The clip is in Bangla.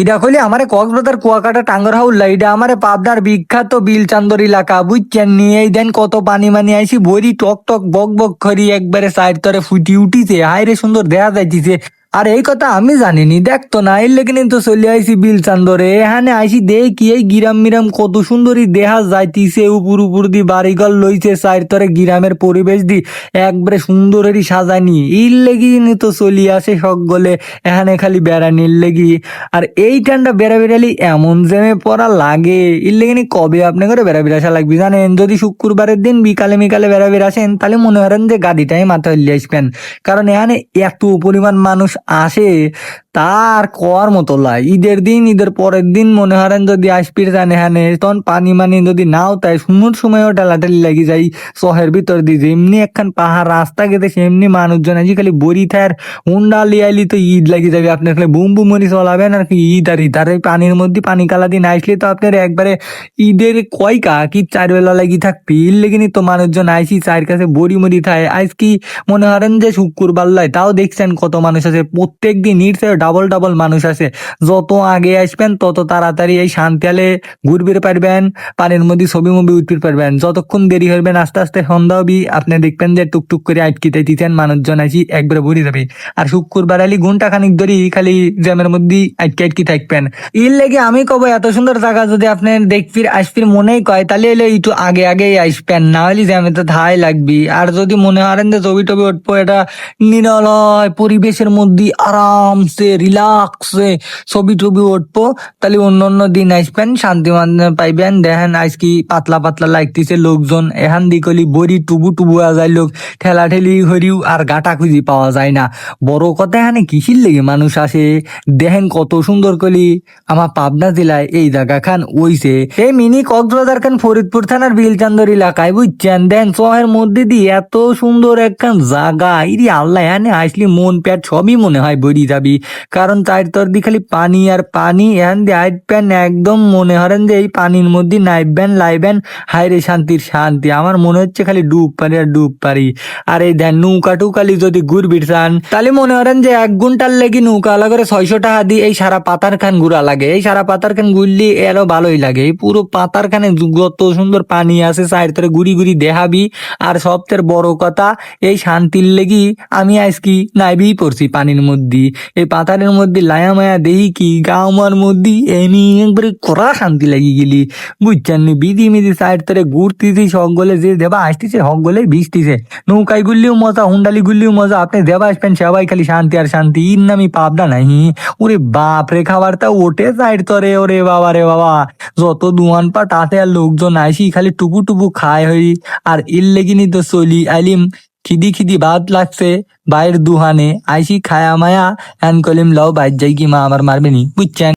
ইডা কইলে আমারে কক্সবাজার, কুয়াকাটা টাঙ্গর হাউল্লা ইডা আমারে পাবদার বিখ্যাত বিলচান্দর এলাকা। বুঝছেন নিয়ে এই দেন কত পানি মানি আইসি ভরি টক টক বক বক করি একবারে সাইড তরে ফুটি উঠিছে। হাইরে সুন্দর দেখা যাইতিছে। আর এই কথা আমি জানিনি। দেখতো না এর লেগে তো চলে আইসি বিল চান্দরে এখানে আইসি দেখি এই গিরাম মিরাম কত সুন্দরই দেহা যাইতিছে, উপর উপর দি বাড়িঘর লইছে সাইড তরে গিরামের পরিবেশ দি একবারে সুন্দরেরই সাজানি এর লেগে তো চলি আসে সকলে, এখানে খালি বেড়ানির লেগি। আর এই ঠান্ডা বেড়া বেড়ালি এমন জেমে পড়া লাগে। এর লেগে নি কবে আপনি করে বেড়া বেড়াসা লাগবে জানেন? যদি শুক্রবারের দিন বিকালে মিকালে বেড়া বেড়াসেন তাহলে মনে করেন যে গাড়িটাই মাথা হইলে আসবেন কারণ এখানে এত পরিমাণ মানুষ আসে, তার কর মতো লাই। ঈদের দিন, ঈদের পরের দিন মনে করেন যদি আসপির জানে এখানে তখন পানি মানি যদি নাও, তাই সুন্দর সময়ও ঠেলাঠেলি লাগি যাই শহরের ভিতর দিয়ে। যেমনি একখান পাহাড় রাস্তা গেতে সেমনি মানুষজন আজ খালি বড়ি থার, হুন্ডা লিয়ালি তো ঈদ লাগি যাবে। আপনার খালি বুম বুম মরি চলাবেন আর কি ঈদ আর ঈদ। আর পানির মধ্যে পানি কালা দিন আসলে তো আপনার একবারে ঈদের কয়কা কি চার বেলা লাগি থাকবি? ঈদ লেগিনি তো মানুষজন আইসি চার কাছে বড়ি মরি থায়। আজ কি মনে করেন যে শুক্রবার লাই, তাও দেখছেন কত মানুষ আছে প্রত্যেক দিন ডাবল ডাবল মানুষ আছে যত আগে আসবেন, তত তাড়াতাড়ি এই শান্তিয়ালে ঘুরবে পারবেন, পানির মধ্যে ছবি মুভি উঠতে পারবেন। যতক্ষণ দেরি হইবেন আস্তে আস্তে সন্ধ্যা হবি, আপনি দেখবেন যে টুকটুক করে আটকিতে দিতেন মানুষজন আছি একবারে ভরে যাবে। আর শুক্রবার আলি ঘণ্টা খানিক ধরি খালি জ্যামের মধ্যে আটকে আটকি থাকবেন। এর লেগে আমি কব, এত সুন্দর জায়গা যদি আপনি দেখফির আসফির মনেই কয়, তাহলে এলে একটু আগে আগেই আসবেন, না হলে জ্যামে তো ধাই লাগবি। আর যদি মনে হারেন যে ছবি টবি উঠবো, এটা নিরলয় পরিবেশের মধ্যে আরামসে রিল্যাক্সে ছবি টবি উঠবো, তাহলে অন্য অন্য দিন আসবেন শান্তি পাইবেন। দেখেন আজ কি পাতলা পাতলা লাগতেছে, লোকজন এখান দিকলি বড়ি টুবু টুবু যায়, লোক ঠেলা ঠেলি হরিও আর গাটা খুঁজি পাওয়া যায় না। বড় কথা এখানে কিসির লেগে মানুষ আসে? দেখেন কত সুন্দর কলি আমার পাবনা জেলায় এই জায়গা খান ওইছে এই মিনি কক্সবাজার খান ফরিদপুর থানার বিলচান্দর এলাকায় বুঝছেন? দেন শহরের মধ্যে দিয়ে এত সুন্দর একখান জায়গা। ইরি আল্লাহ, এখানে আসলে মন পেট সবই মনে হয় বড়ি যাবি। কারণ তার তোর দি খালি পানি আর পানি এখান দিয়ে আইবেন একদম মনে হরেন যে এই পানির মধ্যে নাইবেন লাইবেন হায়রে শান্তির শান্তি। আমার মনে হচ্ছে খালি ডুব পারি আর ডুব পারি। আর এই দেন নৌকা টুকালি যদি ঘুরবি চান তাহলে মনে করেন যে এক ঘণ্টার লেগে নৌকা আলা করে ছয়শো টাকা দিয়ে এই সারা পাতার খান ঘুরা লাগে। এই সারা পাতার খান ঘুরলি এরও ভালোই লাগে। এই পুরো পাতার খানে যত সুন্দর পানি আছে সাইড ধরে ঘুরি ঘুরি দেখাবি। আর সবচেয়ে বড় কথা, এই শান্তির লেগি আমি আজকি নাইবি পড়ছি পানির মধ্যে, এই পাতারের মধ্যে লায়া মায়া দেহি কি গাওয়ার মধ্যে এমনি একবারে করা শান্তি লাগি গেলি। বুঝছেন নি? বিধি মিধি সাইড ধরে ঘুরতেছি সকলে যে দেবা আসতেছে সকলে ভিজতেছে। নৌকায় গুললেও মজা, হুন্ডালি গুললেও মজা, আপনি দেবা আসবেন, সবাই খালি শান্তি আর শান্তি ইর নামি পাবনা নাহি। ওরে বাপ রে, খাবারটা ওঠে সাইড তরে, ওরে বাবা রে বাবা। যত দুয়ান পা তাতে আর লোকজন আইসি খালি টুকু টুকু খায় হই। আর ইর লেগিনি তো চলি আইলিম খিদি খিদি ভাত লাগছে বাইর দুহানে আইসি খায়া মায়া, এন কলিম লও বাইর যাই কি মা আমার মারবেনি বুঝছেন